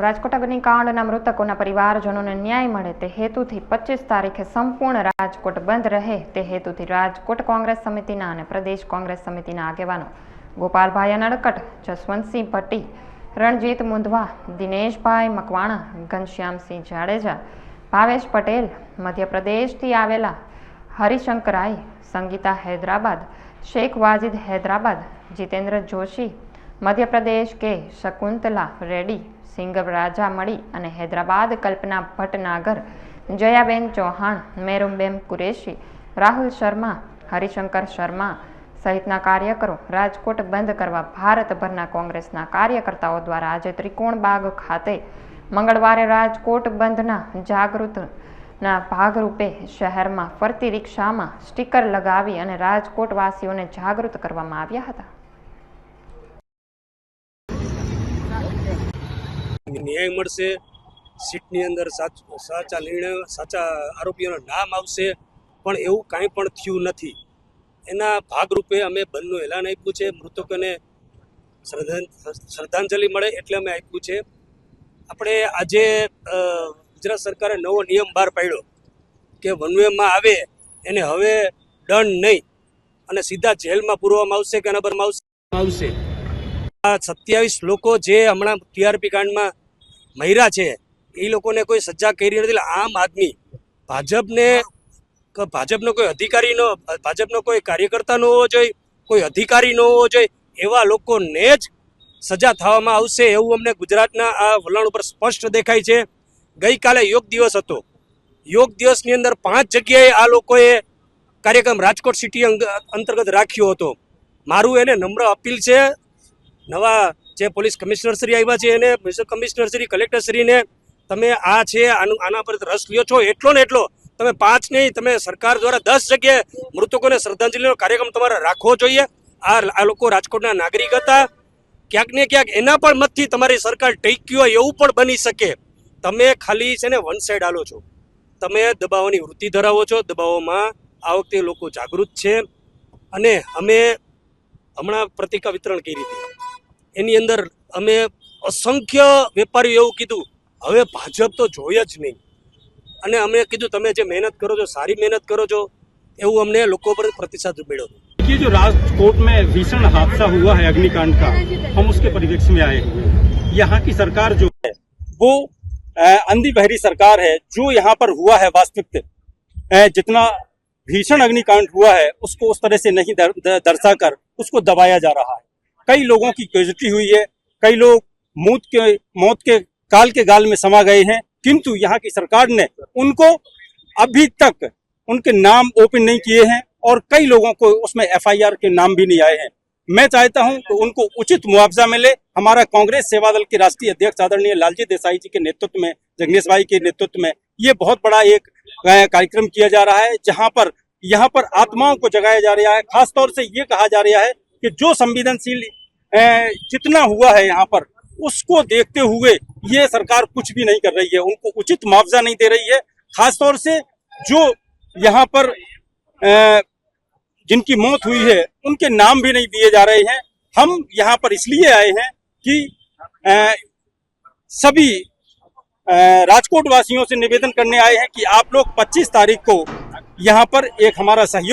રાજકોટ અગ્નિકાંડના મૃતકોના પરિવારજનોને ન્યાય મળે તે હેતુથી પચીસ તારીખે સંપૂર્ણ રાજકોટ બંધ રહે તે હેતુથી રાજકોટ કોંગ્રેસ સમિતિના અને પ્રદેશ કોંગ્રેસ સમિતિના આગેવાનો ગોપાલભાઈ અનડકટ, જસવંતસિંહ ભટ્ટી, રણજીત મુંધવા, દિનેશભાઈ મકવાણા, ઘનશ્યામસિંહ જાડેજા, ભાવેશ પટેલ, મધ્યપ્રદેશથી આવેલા હરિશંકરાય સંગીતા હૈદરાબાદ, શેખ વાજિદ હૈદરાબાદ, જીતેન્દ્ર જોશી મધ્યપ્રદેશ કે શકુંતલા રેડ્ડી સિંગમ રાજા મળી અને હૈદરાબાદ, કલ્પના ભટનાગર, જયાબેન ચૌહાણ, મેરુમબેન કુરેશી, રાહુલ શર્મા, હરિશંકર શર્મા સહિતના કાર્યકરો રાજકોટ બંધ કરવા ભારતભરના કોંગ્રેસના કાર્યકર્તાઓ દ્વારા આજે ત્રિકોણબાગ ખાતે મંગળવારે રાજકોટ બંધના જાગૃતના ભાગરૂપે શહેરમાં ફરતી રિક્ષામાં સ્ટીકર લગાવી અને રાજકોટવાસીઓને જાગૃત કરવામાં આવ્યા હતા. ન્યાય મળશે સીટની અંદર સાચ- સાચા નિર્ણય સાચા આરોપીઓના નામ આવશે પણ એવું કાંઈ પણ થયું નથી. એના ભાગરૂપે અમે બંધનું એલાન આપ્યું છે મૃતકોને શ્રદ્ધાંજલિ મળે એટલે અમે આપ્યું છે. આપણે આજે ગુજરાત સરકારે નવો નિયમ બહાર પાડ્યો કે વનવેમાં આવે એને હવે દંડ નહીં અને સીધા જેલમાં પૂરવામાં આવશે કે નબરમાં આવશે? આવશે. આ સત્યાવીસ લોકો જે હમણાં ટીઆરપી કાંડમાં મહિરા છે, એ લોકોને કોઈ સજા કરી નથી. આમ આદમી ભાજપને ભાજપનો કોઈ અધિકારી ન, ભાજપનો કોઈ કાર્યકર્તા ન હોવો જોઈએ, કોઈ અધિકારી ન હોવો જોઈએ, એવા લોકોને જ સજા થવામાં આવશે એવું અમને ગુજરાતના આ વલણ ઉપર સ્પષ્ટ દેખાય છે. ગઈકાલે યોગ દિવસ હતો. યોગ દિવસની અંદર પાંચ જગ્યાએ આ લોકોએ કાર્યક્રમ રાજકોટ સિટી અંતર્ગત રાખ્યો હતો. મારું એને નમ્ર અપીલ છે. નવા જે પોલીસ કમિશનરશ્રી આવ્યા છે એને મ્યુનિસિપલ કમિશનર શ્રી કલેક્ટર તમે આ છે, આનું, આના પર રસ લ્યો છો એટલો ને એટલો. તમે પાંચ નહીં, તમે સરકાર દ્વારા દસ જગ્યાએ મૃતકોને શ્રદ્ધાંજલિનો કાર્યક્રમ તમારે રાખવો જોઈએ. આ આ લોકો રાજકોટના નાગરિક હતા. ક્યાંક ને ક્યાંક એના પણ મતથી તમારી સરકાર ટેકી હોય એવું પણ બની શકે. તમે ખાલી છે ને વન સાઈડ આલો છો. તમે દબાવવાની વૃત્તિ ધરાવો છો. દબાવોમાં આ વખતે લોકો જાગૃત છે. અને અમે હમણાં પ્રતિકા વિતરણ કરી હતી. એની અંદર અમે અસંખ્ય વેપારીઓ એવું કીધું હવે ભાજપ તો જોઈએ જ નહીં અને અમે કીધું તમે જે મહેનત કરો છો સારી મહેનત કરો છો એવું અમને લોકો પર પ્રતિસાદ મળ્યો ये जो राजकोट में भीषण हादसा हुआ है अग्निकांड का हम उसके परिप्रेक्ष्य में आए हुए हैं यहाँ की सरकार जो है वो अ, अंधी बहरी सरकार है जो यहाँ पर हुआ है वास्तविक अ, जितना भीषण अग्निकांड हुआ है उसको उस तरह से नहीं दर, दर, दर्शाकर उसको दबाया जा रहा है कई लोगों की कैजुअलिटी हुई है, कई लोग मौत के मौत के काल के गाल में समा गए हैं, किंतु यहाँ की सरकार ने उनको अभी तक उनके नाम ओपन नहीं किए हैं और कई लोगों को उसमें एफआईआर के नाम भी नहीं आए हैं। मैं चाहता हूँ कि उनको उचित मुआवजा मिले। हमारा कांग्रेस सेवा दल के राष्ट्रीय अध्यक्ष आदरणीय लालजी देसाई जी के नेतृत्व में, जगनेश भाई के नेतृत्व में ये बहुत बड़ा एक कार्यक्रम किया जा रहा है, जहाँ पर, यहाँ पर आत्माओं को जगाया जा रहा है। खासतौर से ये कहा जा रहा है कि जो संवेदनशील जितना हुआ है यहाँ पर, उसको देखते हुए ये सरकार कुछ भी नहीं कर रही है। उनको उचित मुआवजा नहीं दे रही है। खासतौर से जो यहाँ पर जिनकी मौत हुई है, उनके नाम भी नहीं दिए जा रहे हैं। हम यहाँ पर इसलिए आए हैं कि सभी राजकोट वासियों से निवेदन करने आए हैं कि आप लोग 25 तारीख को यहाँ पर एक हमारा सहयोग